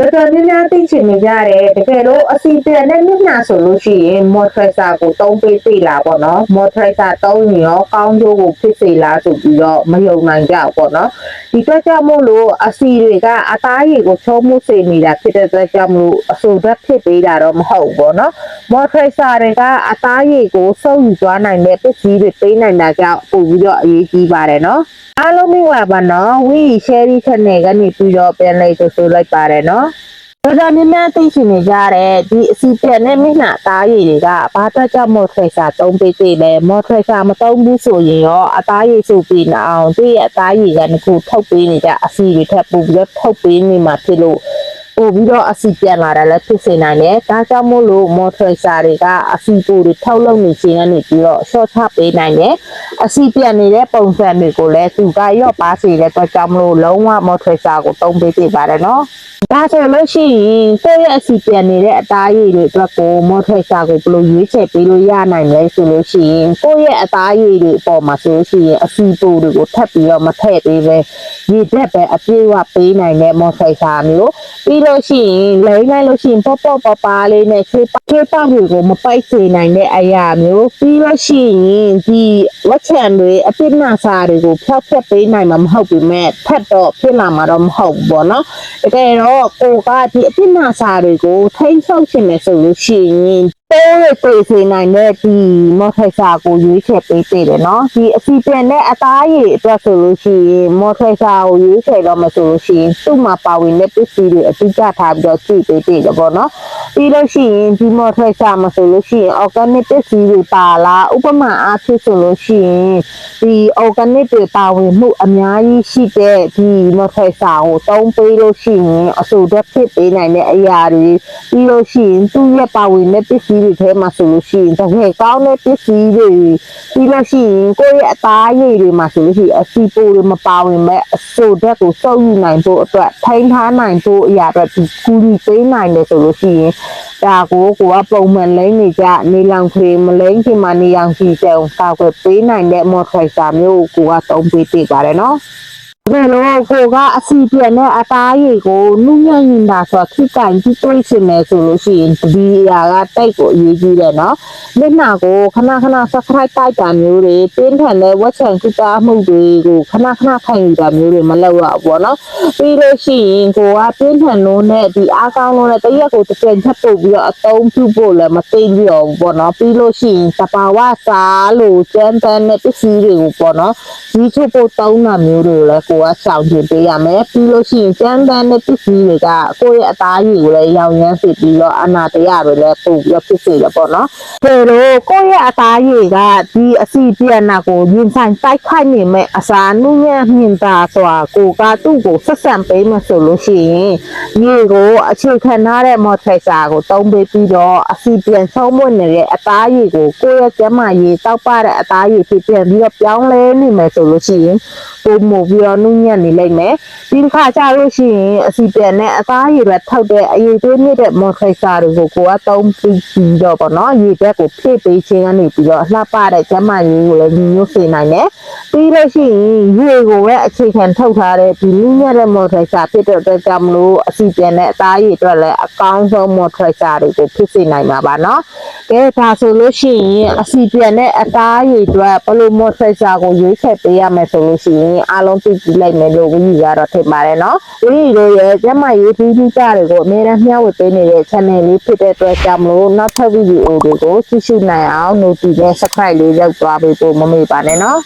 တော်တော်များများသိချင်နေကြတယ်တကယ်လို့အစီပြန်နဲ့မျက်နှာဆိုလို့ရှိရင် moisturizer ကိုတုံးပေးသိလားပေါ့နော် moisturizer တုံးရင်ရောကောင်းကျိုးကိုဖြစ်စေလားဆိုပြီးတော့မယုံနိုင်ကြဘူးပေါ့နော်ဒီအတွက်ကြောင့်မို့လို့အစီတွေကအသားရည်ကိုချုံးမှုစေနေတာဖြစ်တဲ့အတွက်ကြောင့်မို့လို့အဆိုဓာတ်ဖြစ်ပေးတာတော့မဟုတ်ဘူးပေါ့နော် moisturizer တွေကအသားရည်ကိုစုပ်ယူသွားနိုင်တဲ့ပစ္စည်းတွေပေးနိုင်တာကြောင့်ပို့ပြီးတော့အရေးကြီးပါတယ်နော်အားလုံးမင်္ဂလာပါနော်ဝီ share channel ကနေပြီးတော့ပြန်လေးဆိုဆိုလိုက်ပါတယ်နော်တော်တော်များများသိရှိနေကြတဲ့ဒီအစီပြန်နဲ့မျက်နှာအသားရည်တွေကဘာအတွက်ကြောင့်မော်ထရက်ဆာသုံးပေးသေးလဲမော်ထရက်ဆာမသုံးဘူးဆိုရင်ရောအသားရည်စုပြီးနေအောင်သူ့ရဲ့အသားရည်ကငခုထုတ်ပေးနေကြအစီတွေထပ်ပို့ပြီးတော့ထုတ်ပေးနေမှာဖြစ်လို့ ပို့ပြီးတော့အစီပြန်လာတယ်လည်းဖြစ်စေနိုင်တယ်ဒါကြောင့်မို့လို့မော်ထရက်ဆာတွေကအစီပိုတွေထုတ်လုပ်နေခြင်းကနေပြီးတော့ short ချပေးနိုင်တယ်အစီပြန်နေတဲ့ပုံစံတွေကိုလည်းသူကရော့ပါစေတဲ့အတွက်ကြောင့်မလို့လုံးဝမော်ထရက်ဆာကိုတုံးပေးပြပါတယ်နော်။ဒါဆိုလို့ရှိရင်ကိုယ့်ရဲ့အစီပြန်နေတဲ့အသားရည်တွေအတွက်ကိုမော်ထရက်ဆာကိုဘယ်လိုရွေးချယ်ပေးလို့ရနိုင်လဲဆိုလို့ရှိရင်ကိုယ့်ရဲ့အသားရည်တွေအပေါ်မှာဆိုလို့ရှိရင်အစီပူတွေကိုထပ်ပြီးတော့မထည့်ပေးပဲရည်တက်ပဲအပြည့်အဝပေးနိုင်တဲ့မော်ထရက်ဆာမျိုးပြီးလို့ရှိရင်လိမ့်လိုက်လို့ရှိရင်ပေါ့ပေါ့ပပလေးနဲ့ခေပခေပတွေကိုမပိုက်စေနိုင်တဲ့အရာမျိုးပြီးလို့ရှိရင်ဒီဝက်ချန်တွေအပြစ်နာစာတွေကိုဖျောက်ဖျက်ပေးနိုင်မှာမဟုတ်ဘူးမဲ့ထပ်တော့ဖြစ်လာမှာတော့မဟုတ်ဘူးပေါ့နော်တကယ်တော့ကိုကဒီအပြစ်နာစာတွေကိုထိမ့်ဆုပ်ချင်တယ်ဆိုလို့ရှိရင် တိုးရပြေးစေနိုင်တဲ့ဒီမော်ထိုက်စာကိုရွေးချယ်ပေးသေးတယ်နော်ဒီအစီပြန်တဲ့အသားရည်အတွက်ဆိုလို့ရှိရင်မော်ထိုက်စာကိုရွေးချယ်တော့မယ်ဆိုလို့ရှိရင်သူ့မှာပါဝင်တဲ့ပစ္စည်းတွေအတိအကျထားပြီးတော့ကြည့်ပေးသေးတယ်ပေါ့နော် ပြီးလို့ရှိရင်ဒီမော်ထိုက်စာမှာဆိုလို့ရှိရင် organic ပစ္စည်းတွေပါလားဥပမာအားဖြင့်ဆိုလို့ရှိရင်ဒီ organic တွေပါဝင်မှုအများကြီးရှိတဲ့ဒီမော်ထိုက်စာကိုတုံးပေးလို့ရှိရင်အဆိုတက်ဖြစ်ပေးနိုင်တဲ့အရာတွေပြီးလို့ရှိရင်သူ့ရဲ့ပါဝင်တဲ့ပစ္စည်းတွေထဲမှာဆိုလို့ရှိရင်တကယ်ကောင်းတဲ့ပစ္စည်းတွေပြီးလို့ရှိရင်ကိုယ့်ရဲ့အသားရည်တွေမှာဆိုလို့ရှိရင်အစီပိုတွေမပါဝင်မဲ့အဆိုတက်ကိုစုပ်ယူနိုင်ဖို့အတွက်ထိန်းထားနိုင်ဖို့အရာအတွက်ဒီကူညီပေးနိုင်တယ်ဆိုလို့ရှိရင်ဒါကိုကိုကပုံမှန်လိမ့်နေကြနေလောင်ခရီးမလိမ့်ခင်မှာနေအောင်ကြည့်ကြအောင်ကာကွယ်ပေးနိုင်တဲ့မော်ထရိုက်ဆာမျိုးကိုကိုကသုံးပေးပြပါတယ်နော် ဘယ်လိုကိုကအစီပြန်တဲ့အသားရည်ကိုနုညံ့ရင်တာဆိုခိကင်ကြီးတွေးချင်တယ်ဆိုလို့ရှိရင်ဒီအရာကတိတ်ကိုအရေးကြီးတယ်နော်မျက်နှာကိုခဏခဏ subscribe တိုက်တာမျိုးတွေတင်းထန်တဲ့ဝက်ချန်ကူတာမှုတွေကိုခဏခဏခိုင်ယူတာမျိုးတွေမလုပ်ရဘူးပေါ့နော်ပြီးလို့ရှိရင်ကိုကတင်းထန်လို့နဲ့ဒီအားကောင်းလို့နဲ့တရက်ကိုတစ်ကြိမ်ထပ်ပို့ပြီးတော့အသုံးပြုဖို့လည်းမသိပြီးတော့ဘူးပေါ့နော်ပြီးလို့ရှိရင်တဘာဝစားလို့ကျန်းတန်းတဲ့ပစ္စည်းတွေကိုပေါ့နော်ဒီချို့ပို့သုံးတာမျိုးတွေကိုလည်းကိုကစောင့်ကြည့်ပေးရမယ်ပြီးလို့ရှိရင်ကျန်းတန်းတဲ့ပစ္စည်းတွေကကိုယ့်ရဲ့အသားရည်ကိုလည်းရောင်ရမ်းစေပြီးတော့အနာတရတွေလည်းပို့ပြီးတော့ဖြစ်စေတယ်ပေါ့နော်ဒါလို့ကိုယ့်ရဲ့အသားရည်ကဒီအစီပြန်နာကိုရင်ဆိုင်တိုက်ခိုက်နေမဲ့အစာနုညံ့မြင်တာဆိုတာကိုကသူ့ကိုဆက်ဆံပေးမှဆိုလို့ရှိရင်မြေကိုအခြေခံထားတဲ့ moisturizer ကိုသုံးပေးပြီးတော့အစီပြန်ဆုံးမနေတဲ့အသားရည်ကိုကိုယ့်ရဲ့ကျန်းမာရေးတောက်ပတဲ့အသားရည်ဖြစ်ပြန်ပြီးတော့ပြောင်းလဲနေမယ်ဆိုလို့ရှိရင်ပုံမူပြီးတော့နုညံ့နေလိမ့်မယ်ဒီတစ်ခါကျလို့ရှိရင်အစီပြန်နဲ့အသားရည်ပဲထောက်တဲ့အရေးသွေးမြင့်တဲ့ moisturizer တွေကိုကိုကသုံးပြီးပြီးတော့ပေါ့နော်ရည်ဘက်ကိုဖြည့်ပေးခြင်းကနေပြီးတော့လှပတဲ့ကျန်းမာရေးကိုလည်းညီညွတ်စေနိုင်တယ်ပြီးလို့ရှိရင်ရေကိုပဲအခြေခံထုတ်ထားတဲ့ဒီနုညံ့တဲ့ moisturizer ဖြစ်တဲ့အတွက်ကြောင့်မလို့အစီပြန်နဲ့အသားရည်အတွက်လည်းအကောင်းဆုံး moisturizer တွေကိုဖြစ်စေနိုင်မှာပါနော်ကဲဒါဆိုလို့ရှိရင်အစီပြန်နဲ့အသားရည်အတွက်ဘယ်လို moisturizer ကိုရွေးချယ်ပေးရမယ်ဆိုလို့ရှိရင်အားလုံးသိကြည့်လိုက်မယ်လို့ဝီကြီးကတော့ထင်ပါတယ်နော်ဝီကြီးတို့ရဲ့ကျန်းမာရေးပြီးပြီးကြတွေကိုအများနဲ့မျှဝေပေးနေတဲ့ channel လေးဖြစ်တဲ့အတွက်ကြောင့်မလို့နောက်ထပ်ဗီဒီယိုတွေကိုကြည့်ရှုနိုင်အောင် notification subscribe လေးလုပ်သွားပေးဖို့မမေ့ပါနဲ့နော်